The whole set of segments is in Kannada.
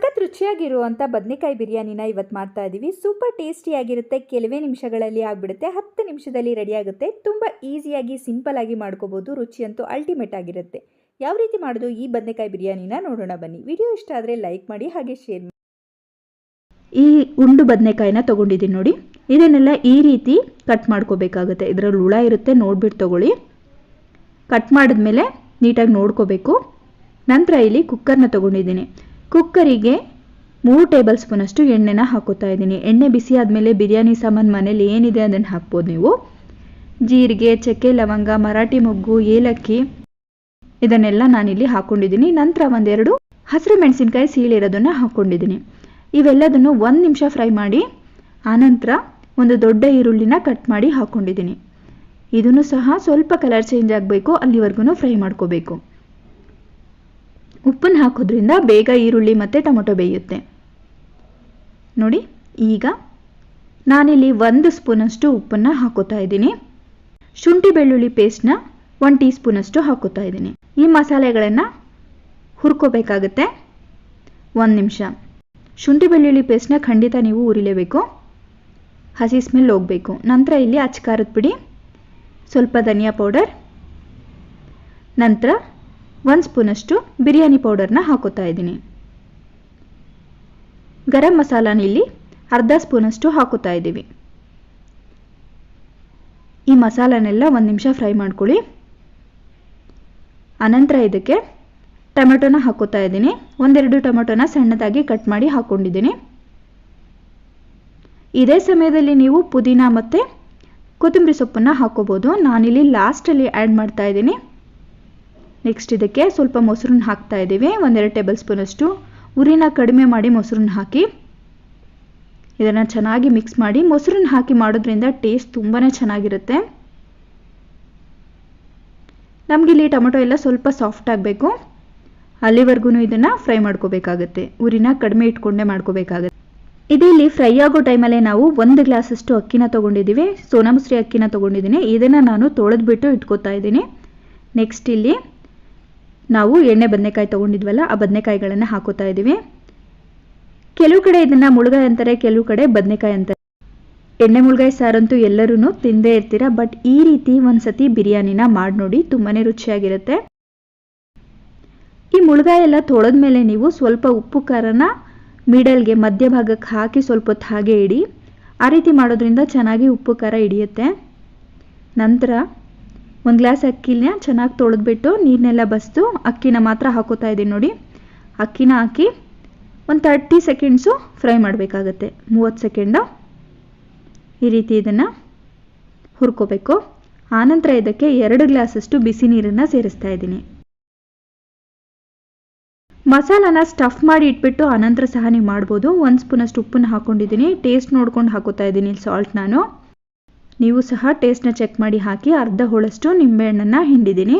ಸಖತ್ ರುಚಿಯಾಗಿರುವಂಥ ಬದನೆಕಾಯಿ ಬಿರಿಯಾನಿನ ಇವತ್ತು ಮಾಡ್ತಾ ಇದ್ದೀವಿ ಸೂಪರ್ ಟೇಸ್ಟಿಯಾಗಿರುತ್ತೆ ಕೆಲವೇ ನಿಮಿಷಗಳಲ್ಲಿ ಆಗಿಬಿಡುತ್ತೆ. ಹತ್ತು ನಿಮಿಷದಲ್ಲಿ ರೆಡಿಯಾಗುತ್ತೆ ತುಂಬ ಈಸಿಯಾಗಿ ಸಿಂಪಲ್ ಆಗಿ ಮಾಡ್ಕೋಬೋದು. ರುಚಿಯಂತೂ ಅಲ್ಟಿಮೇಟ್ ಆಗಿರುತ್ತೆ. ಯಾವ ರೀತಿ ಮಾಡೋದು? ಈ ಬದನೆಕಾಯಿ ಬಿರಿಯಾನಿನ ನೋಡೋಣ ಬನ್ನಿ. ವಿಡಿಯೋ ಇಷ್ಟ ಆದರೆ ಲೈಕ್ ಮಾಡಿ, ಹಾಗೆ ಶೇರ್ ಮಾಡಿ. ಈ ಉಂಡು ಬದನೆಕಾಯಿನ ತೊಗೊಂಡಿದ್ದೀನಿ ನೋಡಿ. ಇದನ್ನೆಲ್ಲ ಈ ರೀತಿ ಕಟ್ ಮಾಡ್ಕೋಬೇಕಾಗುತ್ತೆ. ಇದರಲ್ಲಿ ಹುಳ ಇರುತ್ತೆ ನೋಡ್ಬಿಟ್ಟು ತೊಗೊಳ್ಳಿ. ಕಟ್ ಮಾಡಿದ್ಮೇಲೆ ನೀಟಾಗಿ ನೋಡ್ಕೋಬೇಕು. ನಂತರ ಇಲ್ಲಿ ಕುಕ್ಕರ್ನ ತೊಗೊಂಡಿದ್ದೀನಿ. ಕುಕ್ಕರಿಗೆ ಮೂರು ಟೇಬಲ್ ಸ್ಪೂನಷ್ಟು ಎಣ್ಣೆನ ಹಾಕೋತಾ ಇದ್ದೀನಿ. ಎಣ್ಣೆ ಬಿಸಿ ಆದಮೇಲೆ ಬಿರಿಯಾನಿ ಸಾಮಾನು ಮನೇಲಿ ಏನಿದೆ ಅದನ್ನು ಹಾಕ್ಬೋದು ನೀವು. ಜೀರಿಗೆ, ಚಕ್ಕೆ, ಲವಂಗ, ಮರಾಠಿ ಮೊಗ್ಗು, ಏಲಕ್ಕಿ, ಇದನ್ನೆಲ್ಲ ನಾನಿಲ್ಲಿ ಹಾಕ್ಕೊಂಡಿದ್ದೀನಿ ನಂತರ ಒಂದೆರಡು ಹಸಿರು ಮೆಣಸಿನ್ಕಾಯಿ ಸೀಳಿರೋದನ್ನು ಹಾಕ್ಕೊಂಡಿದ್ದೀನಿ ಇವೆಲ್ಲದನ್ನು ಒಂದು ನಿಮಿಷ ಫ್ರೈ ಮಾಡಿ, ಆನಂತರ ಒಂದು ದೊಡ್ಡ ಈರುಳ್ಳಿನ ಕಟ್ ಮಾಡಿ ಹಾಕ್ಕೊಂಡಿದ್ದೀನಿ ಇದನ್ನು ಸಹ ಸ್ವಲ್ಪ ಕಲರ್ ಚೇಂಜ್ ಆಗಬೇಕು, ಅಲ್ಲಿವರೆಗೂ ಫ್ರೈ ಮಾಡ್ಕೋಬೇಕು. ಉಪ್ಪನ್ನು ಹಾಕೋದ್ರಿಂದ ಬೇಗ ಈರುಳ್ಳಿ ಮತ್ತು ಟೊಮೊಟೊ ಬೇಯುತ್ತೆ. ನೋಡಿ, ಈಗ ನಾನಿಲ್ಲಿ ಒಂದು ಸ್ಪೂನಷ್ಟು ಉಪ್ಪನ್ನು ಹಾಕೋತಾ ಇದ್ದೀನಿ. ಶುಂಠಿ ಬೆಳ್ಳುಳ್ಳಿ ಪೇಸ್ಟ್ನ ಒನ್ ಟೀ ಸ್ಪೂನಷ್ಟು ಹಾಕೋತಾ ಇದ್ದೀನಿ. ಈ ಮಸಾಲೆಗಳನ್ನು ಹುರ್ಕೋಬೇಕಾಗುತ್ತೆ. ಒಂದು ನಿಮಿಷ. ಶುಂಠಿ ಬೆಳ್ಳುಳ್ಳಿ ಪೇಸ್ಟ್ನ ಖಂಡಿತ ನೀವು ಉರಿಲೇಬೇಕು ಹಸಿ ಸ್ಮೆಲ್ ಹೋಗಬೇಕು. ನಂತರ ಇಲ್ಲಿ ಅಚ್ಕಾರದ ಪುಡಿ, ಸ್ವಲ್ಪ ಧನಿಯಾ ಪೌಡರ್ ನಂತರ ಒಂದು ಸ್ಪೂನಷ್ಟು ಬಿರಿಯಾನಿ ಪೌಡರ್ನ ಹಾಕೋತಾ ಇದ್ದೀನಿ. ಗರಂ ಮಸಾಲಾನ ಇಲ್ಲಿ ಅರ್ಧ ಸ್ಪೂನಷ್ಟು ಹಾಕೋತಾ ಇದ್ದೀವಿ. ಈ ಮಸಾಲನೆಲ್ಲ ಒಂದು ನಿಮಿಷ ಫ್ರೈ ಮಾಡ್ಕೊಳ್ಳಿ. ಅನಂತರ ಇದಕ್ಕೆ ಟೊಮೆಟೊನ ಹಾಕೋತಾ ಇದ್ದೀನಿ. ಒಂದೆರಡು ಟೊಮೆಟೊನ ಸಣ್ಣದಾಗಿ ಕಟ್ ಮಾಡಿ ಹಾಕ್ಕೊಂಡಿದ್ದೀನಿ ಇದೇ ಸಮಯದಲ್ಲಿ ನೀವು ಪುದೀನ ಮತ್ತು ಕೊತ್ತಂಬರಿ ಸೊಪ್ಪನ್ನು ಹಾಕೋಬೋದು. ನಾನಿಲ್ಲಿ ಲಾಸ್ಟಲ್ಲಿ ಆ್ಯಡ್ ಮಾಡ್ತಾ ಇದ್ದೀನಿ. ನೆಕ್ಸ್ಟ್ ಇದಕ್ಕೆ ಸ್ವಲ್ಪ ಮೊಸರನ್ನ ಹಾಕ್ತಾ ಇದ್ದೀವಿ. ಒಂದೆರಡು ಟೇಬಲ್ ಸ್ಪೂನಷ್ಟು ಉರಿನ ಕಡಿಮೆ ಮಾಡಿ ಮೊಸರನ್ನ ಹಾಕಿ. ಇದನ್ನು ಚೆನ್ನಾಗಿ ಮಿಕ್ಸ್ ಮಾಡಿ ಮೊಸರನ್ನ ಹಾಕಿ ಮಾಡೋದ್ರಿಂದ ಟೇಸ್ಟ್ ತುಂಬಾ ಚೆನ್ನಾಗಿರುತ್ತೆ. ನಮಗಿಲ್ಲಿ ಟೊಮೆಟೊ ಎಲ್ಲ ಸ್ವಲ್ಪ ಸಾಫ್ಟ್ ಆಗಬೇಕು. ಅಲ್ಲಿವರೆಗೂ ಇದನ್ನು ಫ್ರೈ ಮಾಡ್ಕೋಬೇಕಾಗುತ್ತೆ. ಉರಿನ ಕಡಿಮೆ ಇಟ್ಕೊಂಡೇ ಮಾಡ್ಕೋಬೇಕಾಗತ್ತೆ. ಇದಿಲ್ಲಿ ಫ್ರೈ ಆಗೋ ಟೈಮಲ್ಲೇ ನಾವು ಒಂದು ಗ್ಲಾಸಷ್ಟು ಅಕ್ಕಿನ ತೊಗೊಂಡಿದ್ದೀವಿ. ಸೋನಾ ಮಸೂರಿ ಅಕ್ಕಿನ ತೊಗೊಂಡಿದ್ದೀನಿ. ಇದನ್ನು ನಾನು ತೊಳೆದ್ಬಿಟ್ಟು ಇಟ್ಕೋತಾ ಇದ್ದೀನಿ. ನೆಕ್ಸ್ಟ್ ಇಲ್ಲಿ ನಾವು ಎಣ್ಣೆ ಬದನೆಕಾಯಿ ತೊಗೊಂಡಿದ್ವಲ್ಲ, ಆ ಬದನೆಕಾಯಿಗಳನ್ನು ಹಾಕೋತಾ ಇದ್ದೀವಿ. ಕೆಲವು ಕಡೆ ಇದನ್ನು ಮುಳುಗಾಯಿ ಅಂತಾರೆ, ಕೆಲವು ಕಡೆ ಬದನೆಕಾಯಿ ಅಂತಾರೆ. ಎಣ್ಣೆ ಮುಳುಗಾಯಿ ಸಾರಂತೂ ಎಲ್ಲರೂ ತಿಂದೇ ಇರ್ತೀರ, ಬಟ್ ಈ ರೀತಿ ಒಂದ್ಸತಿ ಬಿರಿಯಾನಿನ ಮಾಡಿ ನೋಡಿ ತುಂಬಾ ರುಚಿಯಾಗಿರುತ್ತೆ. ಈ ಮುಳುಗಾಯಿ ಎಲ್ಲ ತೊಳೆದ್ಮೇಲೆ ನೀವು ಸ್ವಲ್ಪ ಉಪ್ಪು ಖಾರನ ಮಿಡಲ್ಗೆ ಮಧ್ಯಭಾಗಕ್ಕೆ ಹಾಕಿ ಸ್ವಲ್ಪ ಹೊತ್ತು ಹಾಗೆ ಇಡಿ. ಆ ರೀತಿ ಮಾಡೋದ್ರಿಂದ ಚೆನ್ನಾಗಿ ಉಪ್ಪು ಖಾರ ಹಿಡಿಯುತ್ತೆ. ನಂತರ ಒಂದು ಗ್ಲಾಸ್ ಅಕ್ಕಿನ ಚೆನ್ನಾಗಿ ತೊಳೆದ್ಬಿಟ್ಟು ನೀರನ್ನೆಲ್ಲ ಬಸ್ಸು ಅಕ್ಕಿನ ಮಾತ್ರ ಹಾಕೋತಾ ಇದ್ದೀನಿ ನೋಡಿ. ಅಕ್ಕಿನ ಹಾಕಿ ಒಂದು ತರ್ಟಿ ಸೆಕೆಂಡ್ಸು ಫ್ರೈ ಮಾಡಬೇಕಾಗತ್ತೆ. ಮೂವತ್ತು ಸೆಕೆಂಡು ಈ ರೀತಿ ಇದನ್ನು ಹುರ್ಕೋಬೇಕು. ಆನಂತರ ಇದಕ್ಕೆ ಎರಡು ಗ್ಲಾಸಷ್ಟು ಬಿಸಿ ನೀರನ್ನು ಸೇರಿಸ್ತಾ ಇದ್ದೀನಿ. ಮಸಾಲಾನ ಸ್ಟಫ್ ಮಾಡಿ ಇಟ್ಬಿಟ್ಟು ಆನಂತರ ಸಹ ನೀವು ಮಾಡ್ಬೋದು. ಒಂದು ಸ್ಪೂನಷ್ಟು ಉಪ್ಪನ್ನು ಹಾಕ್ಕೊಂಡಿದ್ದೀನಿ ಟೇಸ್ಟ್ ನೋಡ್ಕೊಂಡು ಹಾಕೋತಾ ಇದ್ದೀನಿ ಸಾಲ್ಟ್ ನಾನು. ನೀವು ಸಹ ಟೇಸ್ಟ್ನ ಚೆಕ್ ಮಾಡಿ ಹಾಕಿ ಅರ್ಧ ಹೋಳಷ್ಟು ನಿಂಬೆಹಣ್ಣನ್ನು ಹಿಂಡಿದ್ದೀನಿ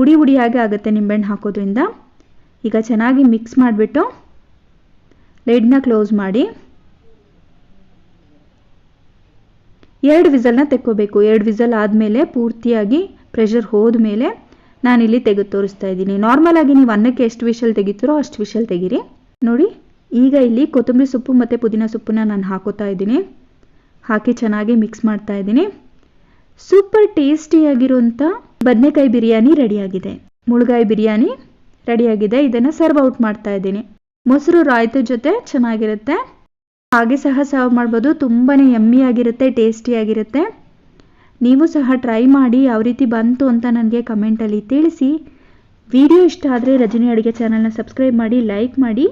ಉಡಿ ಉಡಿಯಾಗಿ ಆಗುತ್ತೆ ನಿಂಬೆಹಣ್ಣು ಹಾಕೋದ್ರಿಂದ. ಈಗ ಚೆನ್ನಾಗಿ ಮಿಕ್ಸ್ ಮಾಡಿಬಿಟ್ಟು ಲೈಡ್ನ ಕ್ಲೋಸ್ ಮಾಡಿ. ಎರಡು ವಿಸಲ್ನ ತೆಕ್ಕೋಬೇಕು. ಎರಡು ವಿಸಲ್ ಆದಮೇಲೆ ಪೂರ್ತಿಯಾಗಿ ಪ್ರೆಷರ್ ಹೋದ್ಮೇಲೆ ನಾನಿಲ್ಲಿ ತೆಗೆದು ತೋರಿಸ್ತಾ ಇದ್ದೀನಿ. ನಾರ್ಮಲ್ ಆಗಿ ನೀವು ಅನ್ನಕ್ಕೆ ಎಷ್ಟು ವಿಷಲ್ ತೆಗಿತೀರೋ ಅಷ್ಟು ವಿಷಲ್ ತೆಗೀರಿ. ನೋಡಿ, ಈಗ ಇಲ್ಲಿ ಕೊತ್ತಂಬರಿ ಸೊಪ್ಪು ಮತ್ತು ಪುದೀನ ಸೊಪ್ಪನ್ನ ನಾನು ಹಾಕೋತಾ ಇದ್ದೀನಿ. ಹಾಕಿ ಚೆನ್ನಾಗಿ ಮಿಕ್ಸ್ ಮಾಡ್ತಾ ಇದ್ದೀನಿ. ಸೂಪರ್ ಟೇಸ್ಟಿಯಾಗಿರುವಂಥ ಬದನೆಕಾಯಿ ಬಿರಿಯಾನಿ ರೆಡಿಯಾಗಿದೆ. ಮುಳುಗಾಯಿ ಬಿರಿಯಾನಿ ರೆಡಿಯಾಗಿದೆ. ಇದನ್ನು ಸರ್ವ್ ಔಟ್ ಮಾಡ್ತಾ ಇದ್ದೀನಿ. ಮೊಸರು ರಾಯ್ತ ಜೊತೆ ಚೆನ್ನಾಗಿರುತ್ತೆ. ಹಾಗೆ ಸಹ ಸರ್ವ್ ಮಾಡ್ಬೋದು. ತುಂಬಾ ಯಮ್ಮಿಯಾಗಿರುತ್ತೆ ಟೇಸ್ಟಿಯಾಗಿರುತ್ತೆ ನೀವು ಸಹ ಟ್ರೈ ಮಾಡಿ ಯಾವ ರೀತಿ ಬಂತು ಅಂತ ನನಗೆ ಕಮೆಂಟಲ್ಲಿ ತಿಳಿಸಿ. ವಿಡಿಯೋ ಇಷ್ಟ ಆದರೆ ರಜನಿ ಅಡುಗೆ ಚಾನಲ್ನ ಸಬ್ಸ್ಕ್ರೈಬ್ ಮಾಡಿ ಲೈಕ್ ಮಾಡಿ.